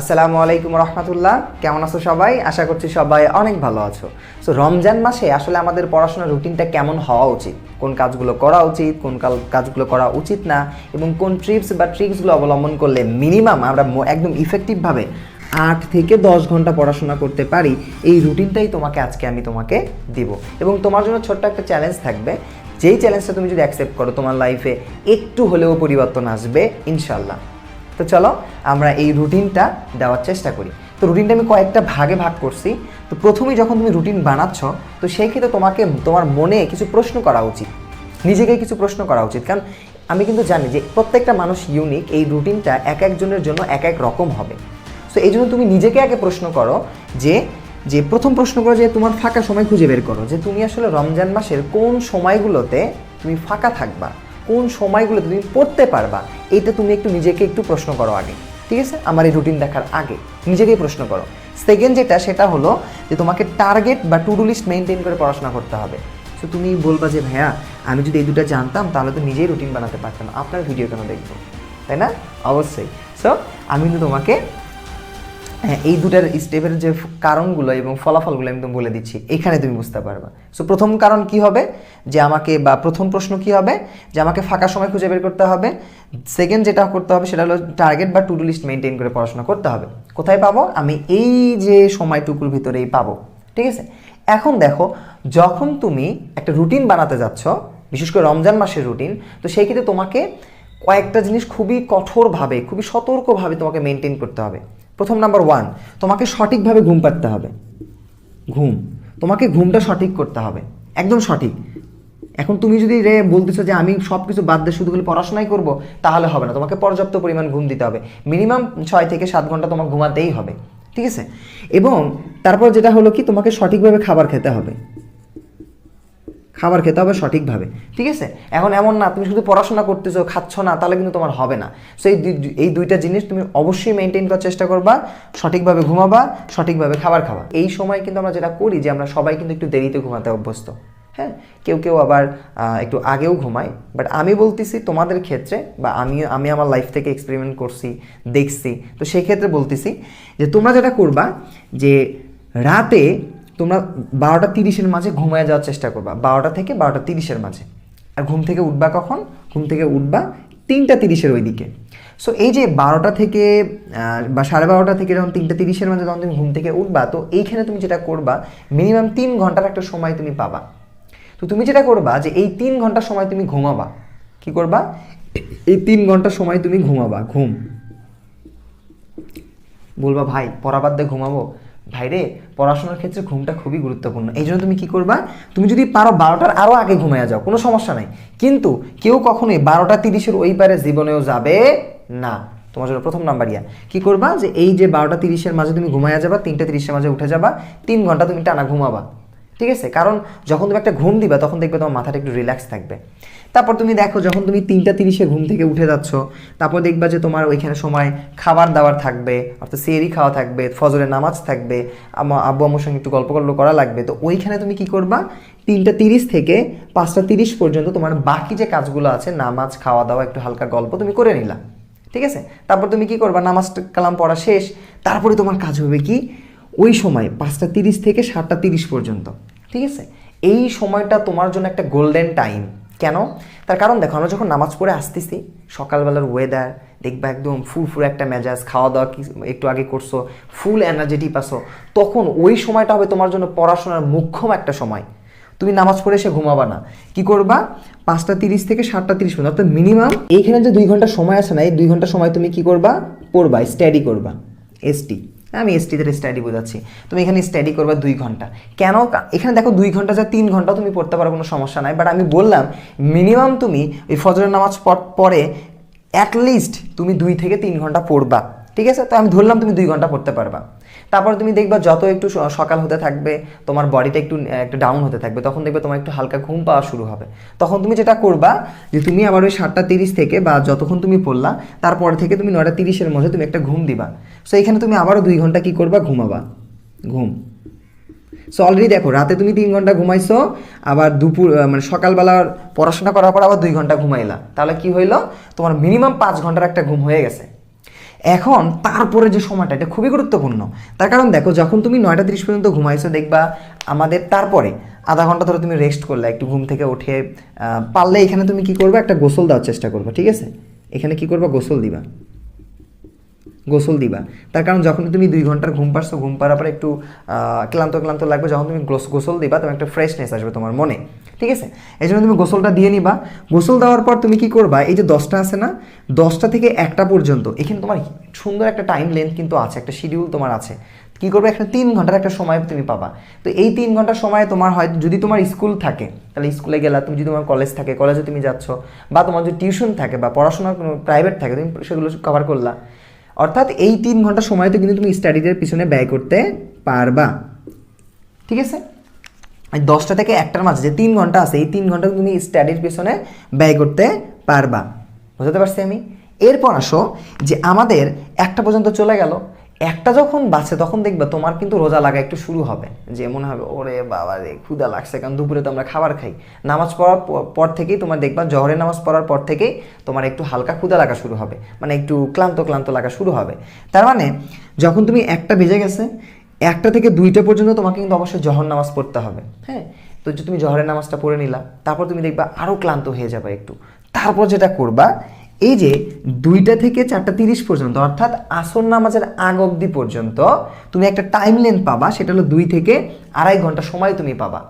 আসসালামু আলাইকুম রহমতুল্লাহ। কেমন আছো সবাই? আশা করছি সবাই অনেক ভালো আছো। সো রমজান মাসে আসলে আমাদের পড়াশোনার রুটিনটা কেমন হওয়া উচিত? কোন কাজগুলো করা উচিত, কোন কাজগুলো করা উচিত না, এবং কোন ট্রিপস বা ট্রিক্সগুলো অবলম্বন করলে মিনিমাম আমরা একদম ইফেক্টিভভাবে আট থেকে দশ ঘণ্টা পড়াশোনা করতে পারি, এই রুটিনটাই তোমাকে আজকে আমি তোমাকে দিব। এবং তোমার জন্য ছোট্ট একটা চ্যালেঞ্জ থাকবে। যেই চ্যালেঞ্জটা তুমি যদি অ্যাকসেপ্ট করো, তোমার লাইফে একটু হলেও পরিবর্তন আসবে ইনশাল্লাহ তো চলো আমরা এই রুটিনটা দেওয়ার চেষ্টা করি। তো রুটিনটা আমি কয়েকটা ভাগে ভাগ করছি। তো প্রথমেই যখন তুমি রুটিন বানাচ্ছ, তো সেই ক্ষেত্রে তোমাকে, তোমার মনে কিছু প্রশ্ন করা উচিত। নিজেকে কিছু প্রশ্ন করা উচিত। কারণ আমি কিন্তু জানি যে প্রত্যেকটা মানুষ ইউনিক এই রুটিনটা এক একজনের জন্য এক এক রকম হবে। সো এই জন্য তুমি নিজেকে আগে প্রশ্ন করো যে যে প্রথম প্রশ্ন করো যে, তোমার ফাঁকা সময় খুঁজে বের করো। যে তুমি আসলে রমজান মাসের কোন সময়গুলোতে তুমি ফাঁকা থাকবা? কোন সময়গুলোতে তুমি পড়তে পারবা, এইটা তুমি একটু নিজেকে একটু প্রশ্ন করো আগে, ঠিক আছে? আমার এই রুটিন দেখার আগে নিজেকেই প্রশ্ন করো। সেকেন্ড যেটা, সেটা হলো যে তোমাকে টার্গেট বা টু ডু লিস্ট মেনটেন করে পড়াশোনা করতে হবে। সো তুমি বলবা যে, ভাইয়া, আমি যদি এই দুটো জানতাম, তাহলে তো নিজেই রুটিন বানাতে পারতাম। আপনার ভিডিও কেন দেখব? তাই না? অবশ্যই। সো আমি কিন্তু তোমাকে হ্যাঁ এই দুটার স্টেপের যে কারণগুলো এবং ফলাফলগুলো আমি তুমি বলে দিচ্ছি, এখানে তুমি বুঝতে পারবা। সো প্রথম কারণ কি হবে? যে আমাকে বা প্রথম প্রশ্ন কি হবে? যে আমাকে ফাঁকা সময় খুঁজে বের করতে হবে। সেকেন্ড যেটা করতে হবে, সেটা হলো টার্গেট বা টু লিস্ট মেনটেন করে পড়াশোনা করতে হবে। কোথায় পাবো? আমি এই যে সময়টুকুর ভিতরেই পাবো। ঠিক আছে? এখন দেখো, যখন তুমি একটা রুটিন বানাতে যাচ্ছ, বিশেষ করে রমজান মাসের রুটিন তো সেই ক্ষেত্রে তোমাকে কয়েকটা জিনিস খুবই কঠোরভাবে, খুবই সতর্কভাবে তোমাকে মেনটেন করতে হবে। প্রথম নাম্বার ওয়ান তোমাকে সঠিকভাবে ঘুম পাড়তে হবে। ঘুম, তোমাকে ঘুমটা সঠিক করতে হবে। একদম সঠিক। এখন তুমি যদি রে বলতেছো যে আমি সব কিছু বাদ দিয়ে শুধু খালি পড়াশোনাই করব, তাহলে হবে না। তোমাকে পর্যাপ্ত পরিমাণ ঘুম দিতে হবে। মিনিমাম ছয় থেকে সাত ঘণ্টা তোমার ঘুমাতেই হবে। ঠিক আছে? এবং তারপর যেটা হলো কি, তোমাকে সঠিকভাবে খাবার খেতে হবে। খাবার খেতে হবে সঠিকভাবে, ঠিক আছে? এখন এমন না, তুমি শুধু পড়াশোনা করতেছো, খাচ্ছ না, তাহলে কিন্তু তোমার হবে না। সো এই এই দুইটা জিনিস তুমি অবশ্যই মেনটেন করার চেষ্টা করবা, সঠিকভাবে ঘুমাবা, সঠিকভাবে খাবার খাওয়া এই সময় কিন্তু আমরা যেটা করি যে আমরা সবাই কিন্তু একটু দেরিতে ঘুমাতে অভ্যস্ত হ্যাঁ? কেউ কেউ আবার একটু আগেও ঘুমায় বাট আমি বলতেছি তোমাদের ক্ষেত্রে, বা আমি আমি আমার লাইফ থেকে এক্সপেরিমেন্ট করছি, দেখছি। তো সেই ক্ষেত্রে বলতেছি যে তোমরা যেটা করবা যে রাতে তোমরা বারোটা তিরিশের মাঝে ঘুমায় যাওয়ার চেষ্টা করবা। বারোটা থেকে বারোটা তিরিশের মাঝে। আর ঘুম থেকে উঠবা কখন? ঘুম থেকে উঠবা তিনটা তিরিশের ওই দিকে সো এই যে বারোটা থেকে বা সাড়ে বারোটা থেকে যখন তিনটা তিরিশের মাঝে যখন তুমি ঘুম থেকে উঠবা, তো এইখানে তুমি যেটা করবা মিনিমাম তিন ঘণ্টার একটা সময় তুমি পাবা। তো তুমি যেটা করবা যে এই তিন ঘণ্টা সময় তুমি ঘুমাবা। কি করবা? এই তিন ঘণ্টা সময় তুমি ঘুমাবা। ঘুম। বলবা, ভাই পড়া বাদ দিয়ে ঘুমাবো? ভাই রে পড়াশোনার ক্ষেত্রে ঘুমটা খুবই গুরুত্বপূর্ণ। এই জন্য তুমি কি করবা? তুমি যদি পারো বারোটার আরও আগে ঘুমাইয়া যাও, কোনো সমস্যা নাই। কিন্তু কেউ কখনোই বারোটা তিরিশের ওই পারে জীবনেও যাবে না। তোমার জন্য প্রথম নাম্বার ইয়া। কি করবা? যে এই যে বারোটা তিরিশের মাঝে তুমি ঘুমাইয়া যাবা, তিনটা তিরিশের মাঝে উঠে যাবা, তিন ঘণ্টা তুমি টানা ঘুমাবা। ঠিক আছে? কারণ যখন তুমি একটা ঘুম দিবা, তখন দেখবে তোমার মাথাটা একটু রিল্যাক্স থাকবে। তারপর তুমি দেখো, যখন তুমি তিনটা তিরিশে ঘুম থেকে উঠে যাচ্ছ, তারপর দেখবা যে তোমার ওইখানে সময় খাবার দাবার থাকবে, অর্থাৎ সেরি খাওয়া থাকবে, ফজরের নামাজ থাকবে আব্বু আম্মুর সঙ্গে একটু গল্প গল্প করা লাগবে। তো ওইখানে তুমি কি করবা? তিনটা তিরিশ থেকে পাঁচটা তিরিশ পর্যন্ত তোমার বাকি যে কাজগুলো আছে, নামাজ, খাওয়া দাওয়া, একটু হালকা গল্প তুমি করে নিলা। ঠিক আছে? তারপর তুমি কি করবা? নামাজ কালাম পড়া শেষ। তারপরে তোমার কাজ হবে কি? ওই সময় পাঁচটা তিরিশ থেকে সাতটা তিরিশ পর্যন্ত, ঠিক আছে? এই সময়টা তোমার জন্য একটা গোল্ডেন টাইম কেন? তার কারণ দেখো, আমরা যখন নামাজ পড়ে আসতেছি, সকালবেলার ওয়েদার দেখবা একদম ফুরফুরে একটা মেজাজ খাওয়া দাওয়া একটু আগে করছ ফুল এনার্জেটিক পাসো তখন ওই সময়টা হবে তোমার জন্য পড়াশোনার মুখ্যম একটা সময়। তুমি নামাজ পড়ে এসে ঘুমাবা না। কি করবা? পাঁচটা তিরিশ থেকে সাতটা তিরিশ পর্যন্ত, অর্থাৎ মিনিমাম এইখানে যে দুই ঘণ্টা সময় আছে না, এই দুই ঘণ্টা সময় তুমি কি করবা? পড়বা স্টাডি করবা এসটি আমি এসটিদের স্টাডি বোঝাচ্ছি। তুমি এখানে স্টাডি করবা দুই ঘণ্টা। কেন এখানে দেখো দুই ঘণ্টা যা তিন ঘণ্টা তুমি পড়তে পারো, কোনো সমস্যা নাই। বাট আমি বললাম মিনিমাম তুমি ওই ফজরের নামাজ পরে অ্যাটলিস্ট তুমি দুই থেকে তিন ঘণ্টা পড়বা। ঠিক আছে? তো আমি ধরলাম তুমি দুই ঘণ্টা পড়তে পারবা। তারপর তুমি দেখবা যত একটু সকাল হতে থাকবে, তোমার বডিটা একটু একটু ডাউন হতে থাকবে, তখন দেখবে তোমার একটু হালকা ঘুম পাওয়া শুরু হবে। তখন তুমি যেটা করবা যে তুমি আবার ওই সাতটা তিরিশ থেকে বা যতক্ষণ তুমি পড়লা, তারপর থেকে তুমি নয়টা তিরিশের মধ্যে তুমি একটা ঘুম দিবা। সো এখানে তুমি আবারও দুই ঘণ্টা কি করবা? ঘুমাবা। ঘুম। সো অলরেডি দেখো, রাতে তুমি তিন ঘণ্টা ঘুমাইছো, আবার দুপুর মানে সকালবেলার পড়াশোনা করার পর আবার দুই ঘণ্টা ঘুমাইলা। তাহলে কি হইল? তোমার মিনিমাম পাঁচ ঘণ্টার একটা ঘুম হয়ে গেছে। এখন তারপরে যে সময়টা, এটা খুবই গুরুত্বপূর্ণ। তার কারণ দেখো, যখন তুমি নয়টা তিরিশ পর্যন্ত ঘুমাইছো, দেখবা আমাদের তারপরে আধা ঘণ্টা ধরে তুমি রেস্ট করলে, একটু ঘুম থেকে উঠে পারলে এখানে তুমি কি করবে? একটা গোসল দেওয়ার চেষ্টা করবে, ঠিক আছে? এখানে কি করবা? গোসল দিবা। গোসল দিবা। তার কারণ যখন তুমি দুই ঘণ্টার ঘুম পারছ ঘুম পাড়ার পরে একটু ক্লান্ত ক্লান্ত লাগবে, যখন তুমি গোস- গোসল দিবা তোমার একটা ফ্রেশনেস আসবে তোমার মনে। ঠিক আছে? এই জন্য তুমি গোসলটা দিয়ে নিবা। গোসল দেওয়ার পর তুমি কি করবা? এই যে দশটা আছে না, দশটা থেকে একটা পর্যন্ত, এখানে তোমার সুন্দর একটা টাইম লেন্থ কিন্তু আছে, একটা শিডিউল তোমার আছে। কি করবে? এখানে তিন ঘণ্টার একটা সময় তুমি পাবা। তো এই তিন ঘণ্টার সময় তোমার হয়, যদি তোমার স্কুল থাকে, তাহলে স্কুলে গেলা, তুমি যদি তোমার কলেজ থাকে কলেজে তুমি যাচ্ছ, বা তোমার যদি টিউশন থাকে, বা পড়াশোনার কোনো প্রাইভেট থাকে, তুমি সেগুলো কভার করলা। অর্থাৎ এই তিন ঘণ্টা সময় তো কিন্তু তুমি স্টাডিজের পিছনে ব্যয় করতে পারবা। ঠিক আছে? দশটা থেকে একটার মাঝে যে তিন ঘণ্টা আছে, এই তিন ঘণ্টা তুমি স্টাডির পিছনে ব্যয় করতে পারবা। বুঝতে পারছি আমি? এরপর আসো যে আমাদের একটা পর্যন্ত চলে গেল। একটা যখন বাঁচে, তখন দেখবে তোমার কিন্তু রোজা লাগা একটু শুরু হবে। যে মনে হবে, ওরে বাবা রে ক্ষুদা লাগছে, কারণ দুপুরে তো আমরা খাবার খাই। নামাজ পড়ার পর থেকেই তোমার দেখবা, জহরের নামাজ পড়ার পর থেকেই তোমার একটু হালকা ক্ষুদা লাগা শুরু হবে। মানে একটু ক্লান্ত ক্লান্ত লাগা শুরু হবে। তার মানে যখন তুমি একটা বেজে গেছে, একটা থেকে দুইটা পর্যন্ত তোমাকে কিন্তু অবশ্যই জহর নামাজ পড়তে হবে। হ্যাঁ? তো তুমি জহরের নামাজটা পড়ে নিলা, তারপর তুমি দেখবা আরও ক্লান্ত হয়ে যাবে একটু। তারপর যেটা করবা এই যে দুইটা থেকে চারটা তিরিশ পর্যন্ত, অর্থাৎ আসর নামাজের আগ অবধি পর্যন্ত তুমি একটা টাইম লেন্থ পাবা, সেটা হলো দুই থেকে আড়াই ঘণ্টা সময় তুমি পাবা।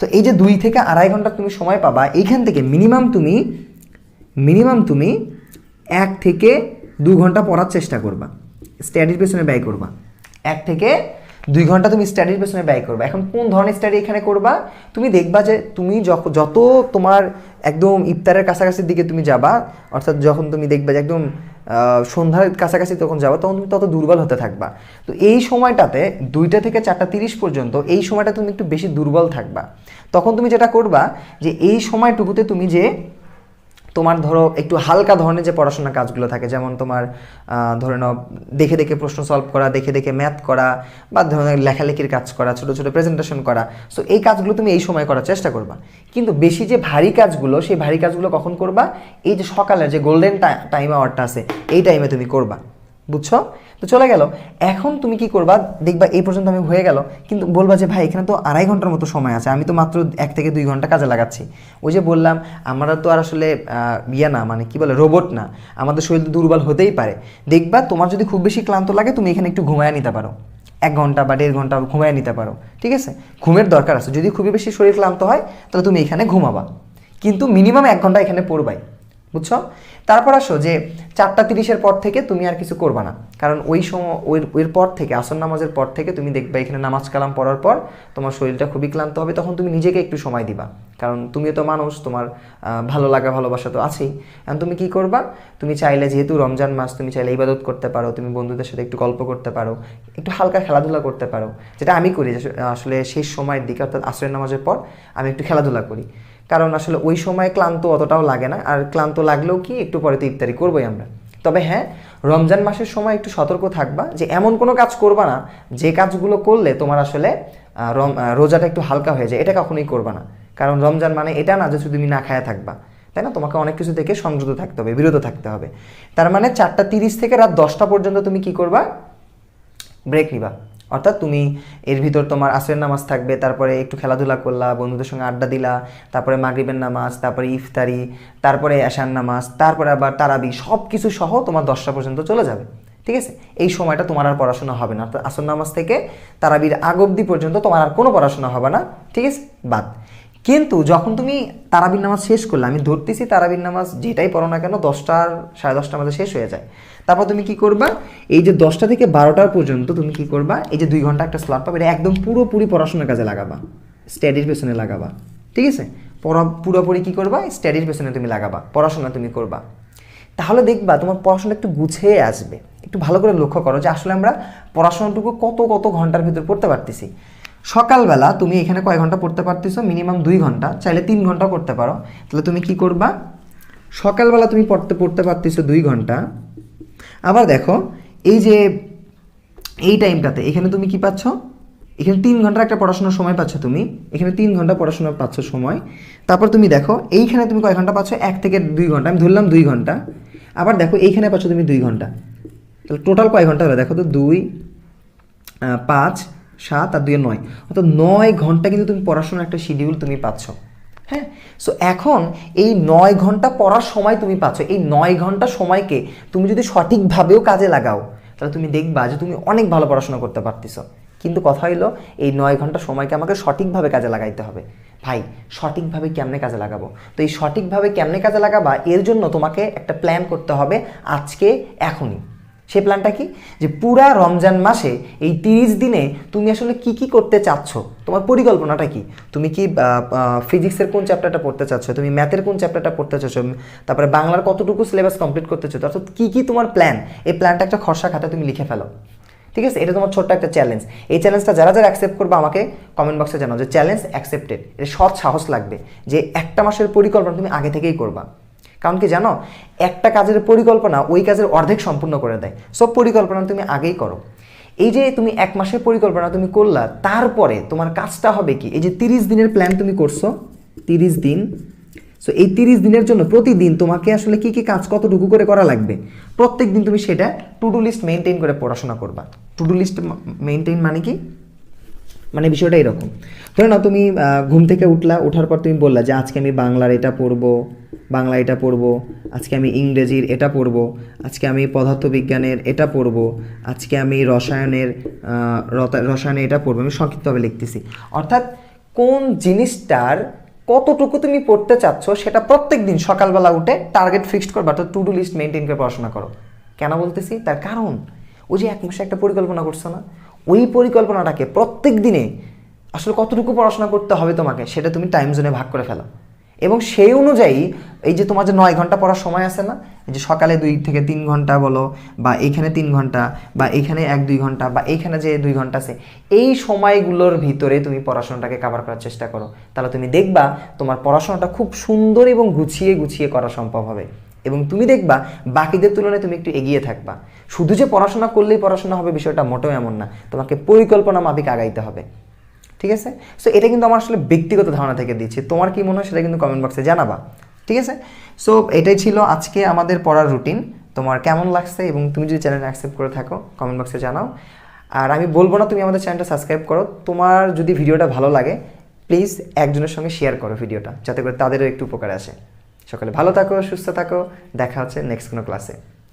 তো এই যে দুই থেকে আড়াই ঘণ্টা তুমি সময় পাবা, এইখান থেকে মিনিমাম তুমি মিনিমাম তুমি এক থেকে দু ঘণ্টা পড়ার চেষ্টা করবা। স্টাডির পেছনে ব্যয় করবা। এক থেকে দুই ঘণ্টা তুমি স্টাডির পেছনে ব্যয় করবা। এখন কোন ধরনের স্টাডি এখানে করবা? তুমি দেখবা যে তুমি যত তোমার একদম ইফতারের কাছাকাছির দিকে তুমি যাবা, অর্থাৎ যখন তুমি দেখবা যে একদম সন্ধ্যার কাছাকাছি তখন যাবা, তখন তুমি তত দুর্বল হতে থাকবা। তো এই সময়টাতে দুইটা থেকে চারটা তিরিশ পর্যন্ত এই সময়টা তুমি একটু বেশি দুর্বল থাকবা। তখন তুমি যেটা করবা যে এই সময়টুকুতে তুমি যে তোমার ধরো একটু হালকা ধরনের যে পড়াশোনা কাজগুলো থাকে, যেমন তোমার ধরে নাও দেখে দেখে প্রশ্ন সলভ করা, দেখে দেখে ম্যাথ করা, বা ধরনের লেখালেখির কাজ করা, ছোটো ছোটো প্রেজেন্টেশন করা সো এই কাজগুলো তুমি এই সময় করার চেষ্টা করবা। কিন্তু বেশি যে ভারী কাজগুলো, সেই ভারী কাজগুলো কখন করবা? এই যে সকালের যে গোল্ডেন টাইম আওয়ারটা আছে, এই টাইমে তুমি করবা। বুঝছ? তো চলে গেল। এখন তুমি কি করবা? দেখবা এই পর্যন্ত আমি হয়ে গেল। কিন্তু বলবা যে, ভাই, এখানে তো আড়াই ঘণ্টার মতো সময় আছে। আমি তো মাত্র এক থেকে দুই ঘণ্টা কাজে লাগাচ্ছি। ওই যে বললাম, আমরা তো আর আসলে ইয়ে না মানে কি বলে, রোবট না। আমাদের শরীর তো দুর্বল হতেই পারে। দেখবা, তোমার যদি খুব বেশি ক্লান্ত লাগে, তুমি এখানে একটু ঘুমায় নিতে পারো। এক ঘণ্টা বা দেড় ঘণ্টা ঘুমায় নিতে পারো। ঠিক আছে? ঘুমের দরকার আছে। যদি খুবই বেশি শরীর ক্লান্ত হয়, তাহলে তুমি এখানে ঘুমাবা। কিন্তু মিনিমাম এক ঘণ্টা এখানে পড়বাই। বুঝছ? তারপর আসো যে চারটা তিরিশের পর থেকে তুমি আর কিছু করবা না। কারণ ওই সময় ওই পর থেকে, আসর নামাজের পর থেকে তুমি দেখবে এখানে নামাজ কালাম পড়ার পর তোমার শরীরটা খুবই ক্লান্ত হবে, তখন তুমি নিজেকে একটু সময় দিবা। কারণ তুমিও তো মানুষ, তোমার ভালো লাগা, ভালোবাসা তো আছেই। এখন তুমি কি করবা? তুমি চাইলে যেহেতু রমজান মাস, তুমি চাইলে ইবাদত করতে পারো, তুমি বন্ধুদের সাথে একটু গল্প করতে পারো, একটু হালকা খেলাধুলা করতে পারো। যেটা আমি করি আসলে শেষ সময়ের দিকে, অর্থাৎ আসরের নামাজের পর আমি একটু খেলাধুলা করি। কারণ আসলে ওই সময় ক্লান্ত অতটাও লাগে না, আর ক্লান্ত লাগলেও কি একটু পরে তো ইফতারি করবোই আমরা। তবে হ্যাঁ রমজান মাসের সময় একটু সতর্ক থাকবা যে এমন কোনো কাজ করবা না, যে কাজগুলো করলে তোমার আসলে রোজাটা একটু হালকা হয়ে যায়। এটা কখনোই করবা না। কারণ রমজান মানে এটা না যে শুধু তুমি না খায়া থাকবা। তাই না? তোমাকে অনেক কিছু থেকে সংযত থাকতে হবে, বিরত থাকতে হবে। তার মানে চারটা তিরিশ থেকে রাত দশটা পর্যন্ত তুমি কি করবা? ব্রেক নিবা। অর্থাৎ তুমি এর ভিতর তোমার আসরের নামাজ থাকবে, তারপরে একটু খেলাধুলা করলা, বন্ধুদের সঙ্গে আড্ডা দিলা, তারপরে মাগরিবের নামাজ, তারপরে ইফতারি, তারপরে আশার নামাজ, তারপরে আবার তারাবি সব কিছু সহ তোমার দশটা পর্যন্ত চলে যাবে। ঠিক আছে? এই সময়টা তোমার আর পড়াশোনা হবে না। অর্থাৎ আসর নামাজ থেকে তারাবির আগ অব্দি পর্যন্ত তোমার আর কোনো পড়াশোনা হবে না। ঠিক আছে? বাদ। কিন্তু যখন তুমি তারাবির নামাজ শেষ করলে, আমি ধরতেছি তারাবির নামাজ যেটাই পড়ো না কেন, দশটার, সাড়ে দশটার মধ্যে শেষ হয়ে যায়। তারপর তুমি কি করবা? এই যে দশটা থেকে বারোটার পর্যন্ত তুমি কি করবা? এই যে দুই ঘণ্টা একটা স্লট পাবে, এটা একদম পুরোপুরি পড়াশোনার কাজে লাগাবা। স্টাডির পেছনে লাগাবা। ঠিক আছে? পড়া, পুরোপুরি কি করবা? স্টাডির পেছনে তুমি লাগাবা। পড়াশোনা তুমি করবা। তাহলে দেখবা তোমার পড়াশোনা একটু গুছিয়ে আসবে। একটু ভালো করে লক্ষ্য করো যে আসলে আমরা পড়াশোনাটুকু কত কত ঘণ্টার ভিতর পড়তে পারতেছি। সকালবেলা তুমি এখানে কয় ঘণ্টা পড়তে পারতেছো? মিনিমাম দুই ঘণ্টা। চাইলে তিন ঘণ্টা পড়তে পারো। তাহলে তুমি কি করবা? সকালবেলা তুমি পড়তে পড়তে পারতেছো দুই ঘণ্টা। আবার দেখো, এই যে এই টাইমটাতে এখানে তুমি কি পাচ্ছ? এখানে তিন ঘণ্টার একটা পড়াশোনার সময় পাচ্ছ তুমি। এখানে তিন ঘণ্টা পড়াশোনা পাচ্ছ সময়। তারপর তুমি দেখো, এইখানে তুমি কয় ঘণ্টা পাচ্ছ? এক থেকে দুই ঘণ্টা। আমি ধরলাম দুই ঘণ্টা। আবার দেখো, এইখানে পাচ্ছ তুমি দুই ঘণ্টা। তাহলে টোটাল কয় ঘণ্টা হলো? দেখো তো দুই পাঁচ সাত আর দুই নয়। অর্থাৎ নয় ঘণ্টা কিন্তু তুমি পড়াশোনার একটা শিডিউল তুমি পাচ্ছ। হ্যাঁ? সো এখন এই নয় ঘণ্টা পড়ার সময় তুমি পাচ্ছ। এই নয় ঘণ্টা সময়কে তুমি যদি সঠিকভাবেও কাজে লাগাও, তাহলে তুমি দেখবা যে তুমি অনেক ভালো পড়াশোনা করতে পারতেছ। কিন্তু কথা হইল, এই নয় ঘণ্টা সময়কে আমাকে সঠিকভাবে কাজে লাগাইতে হবে। ভাই, সঠিকভাবে কেমনে কাজে লাগাবো? তো এই সঠিকভাবে কেমনে কাজে লাগাবা? এর জন্য তোমাকে একটা প্ল্যান করতে হবে আজকে, এখনই। সেই প্ল্যানটা কি? যে পুরা রমজান মাসে এই তিরিশ দিনে তুমি আসলে কি কি করতে চাচ্ছ? তোমার পরিকল্পনাটা কি? তুমি কি ফিজিক্সের কোন চ্যাপ্টারটা পড়তে চাচ্ছ? তুমি ম্যাথের কোন চ্যাপ্টারটা পড়তে চাচ্ছ? তারপরে বাংলার কতটুকু সিলেবাস কমপ্লিট করতে চাচ্ছ? অর্থাৎ কি কি তোমার প্ল্যান এই প্ল্যানটা একটা খসড়া খাতা তুমি লিখে ফেলো। ঠিক আছে? এটা তোমার ছোট্ট একটা চ্যালেঞ্জ এই চ্যালেঞ্জটা যারা যারা অ্যাকসেপ্ট করবে আমাকে কমেন্ট বক্সে জানাও যে চ্যালেঞ্জ অ্যাকসেপ্টেড এটা সৎ সাহস লাগবে যে একটা মাসের পরিকল্পনা তুমি আগে থেকেই করবা। কারণ কি জানো? একটা কাজের পরিকল্পনা ওই কাজের অর্ধেক সম্পূর্ণ করে দেয়। সব পরিকল্পনা তুমি আগেই করো। এই যে তুমি এক মাসের পরিকল্পনা তুমি করলা, তারপরে তোমার কাজটা হবে কি? এই যে তিরিশ দিনের প্ল্যান তুমি করছ, তিরিশ দিন। সো এই তিরিশ দিনের জন্য প্রতিদিন তোমাকে আসলে কি কি কাজ কতটুকু করে করা লাগবে? প্রত্যেক দিন তুমি সেটা টু ডু লিস্ট মেনটেন করে পড়াশোনা করবা। টু ডু লিস্ট মেনটেন মানে কি? মানে বিষয়টা এরকম। ধরে নাও তুমি ঘুম থেকে উঠলা ওঠার পর তুমি বললা যে, আজকে আমি বাংলার এটা পড়ব, বাংলা এটা পড়ব, আজকে আমি ইংরেজির এটা পড়ব, আজকে আমি পদার্থবিজ্ঞানের এটা পড়ব, আজকে আমি রসায়নের রসায়নে এটা পড়ব। আমি সংক্ষিপ্তভাবে লিখতেছি। অর্থাৎ কোন জিনিসটার কতটুকু তুমি পড়তে চাচ্ছ, সেটা প্রত্যেক দিন সকালবেলা উঠে টার্গেট ফিক্সড করবা, অর্থাৎ টু ডু লিস্ট মেনটেন করে পড়াশোনা করো। কেন বলতেছি? তার কারণ, ওই যে এক মাসে একটা পরিকল্পনা করছ না? ওই পরিকল্পনাটাকে প্রত্যেক দিনে আসলে কতটুকু পড়াশোনা করতে হবে তোমাকে সেটা তুমি টাইম জোনে ভাগ করে ফেলো। এবং সেই অনুযায়ী এই যে তোমার যে নয় ঘণ্টা পড়ার সময় আছে না, এই যে সকালে দুই থেকে তিন ঘণ্টা বলো, বা এইখানে তিন ঘণ্টা, বা এইখানে এক দুই ঘণ্টা, বা এইখানে যে দুই ঘণ্টা আছে, এই সময়গুলোর ভিতরে তুমি পড়াশোনাটাকে কাভার করার চেষ্টা করো। তাহলে তুমি দেখবা তোমার পড়াশোনাটা খুব সুন্দর এবং গুছিয়ে গুছিয়ে করা সম্ভব হবে। এবং তুমি দেখবা বাকিদের তুলনায় তুমি একটু এগিয়ে থাকবা। শুধু যে পড়াশোনা করলেই পড়াশোনা হবে, বিষয়টা মোটেও এমন না। তোমাকে পরিকল্পনা মাফিক আগাইতে হবে। ঠিক আছে? সো এটা কিন্তু আমার আসলে ব্যক্তিগত ধারণা থেকে দিচ্ছি। তোমার কি মনে হয় সেটা কিন্তু কমেন্ট বক্সে জানাবা। ঠিক আছে? সো এটাই ছিল আজকে আমাদের পড়ার রুটিন তোমার কেমন লাগছে এবং তুমি যদি চ্যানেল অ্যাকসেপ্ট করে থাকো কমেন্ট বক্সে জানাও। আর আমি বলব না তুমি আমাদের চ্যানেলটা সাবস্ক্রাইব করো। তোমার যদি ভিডিওটা ভালো লাগে প্লিজ একজনের সঙ্গে শেয়ার করো ভিডিওটা, যাতে করে তাদেরও একটু উপকার আসে। সকালে ভালো থাকো, সুস্থ থাকো। দেখা হচ্ছে নেক্সট কোনো ক্লাসে